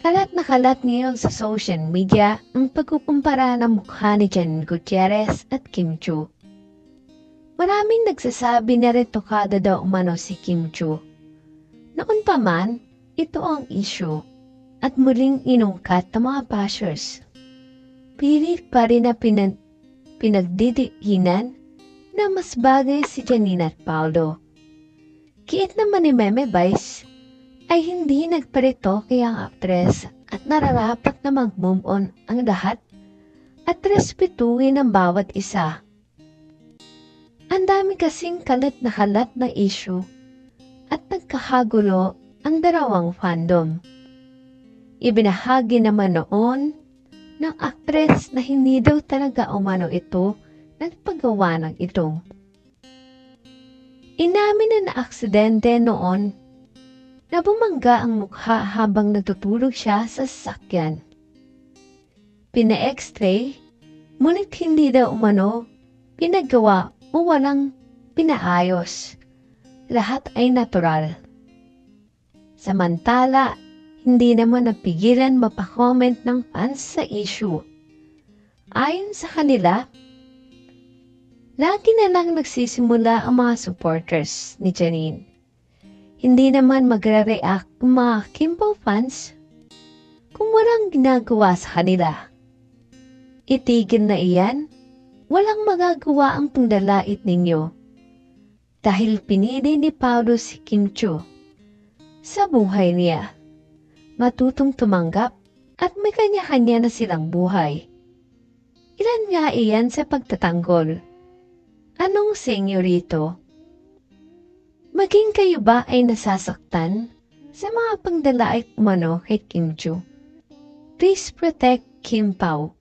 Kalat na kalat ngayon sa social media ang pagkukumpara ng mukha ni Jan Gutierrez at Kim Chu. Maraming nagsasabi na rin tokada daw umano si Kim Chu. Noon pa man, ito ang issue at muling inungkat ng mga bashers. Pilit pa rin na pinag pinagdidiinan na mas bagay si Janine at Paolo. Kiit naman ni Meme Vice ay hindi nagparito kay ang actress at nararapat na mag-move on ang lahat at respetuhin ang bawat isa. Ang dami kasing kalat na kalat na issue at nagkakagulo ang dalawang fandom. Ibinahagi naman noon ng actress na hindi daw talaga umano ito nagpagawa ng ito. Inamin na na aksidente noon na bumangga ang mukha habang natutulog siya sa sasakyan. Pina-x-ray, ngunit hindi daw umano pinagawa o walang pinaayos. Lahat ay natural. Samantala, hindi naman napigilan mapakomment ng fans sa issue. Ayon sa kanila, lagi na lang nagsisimula ang mga supporters ni Janine. Hindi naman magre-react mga Kimbo fans kung walang ginagawa sa kanila. Itigil na iyan, walang magagawa ang pangdalait ninyo. Dahil pinili ni Paulo si Kim Cho sa buhay niya. Matutong tumanggap at may kanya-kanya na silang buhay. Ilan nga iyan sa pagtatanggol? Anong senyorito? Maging kayo ba ay nasasaktan sa mga pangdalait umano kay Kim Cho? Please protect Kim Pao.